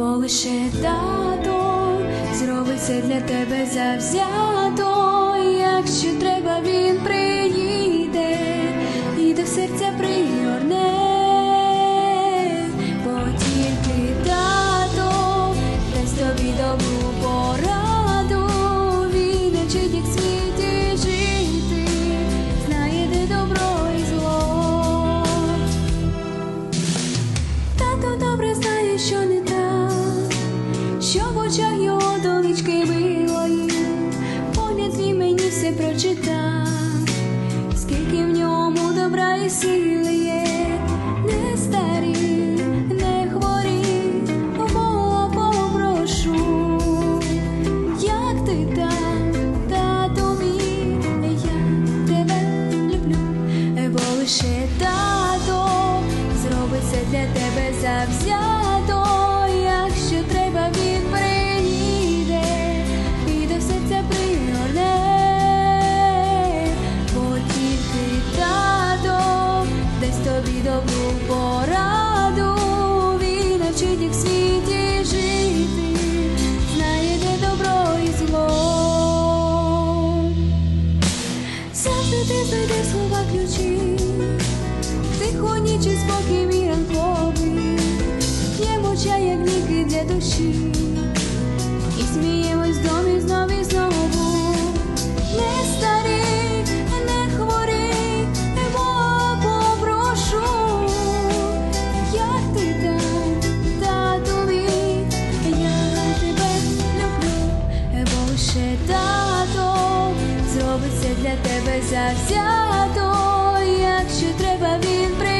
бо лише тато зробить все для тебе завзято, якщо треба, він приїде і до серця пригорне, прочитав, скільки в ньому добра і сили добру пораду, він навчить, як в світі жити, знає, де добро і зло. Завжди ти знайдеш слова ключі, тихо ніч спокій мій ранковий, п'ємо чай, як ліки для душі, тебе завзято, якщо треба, він приїде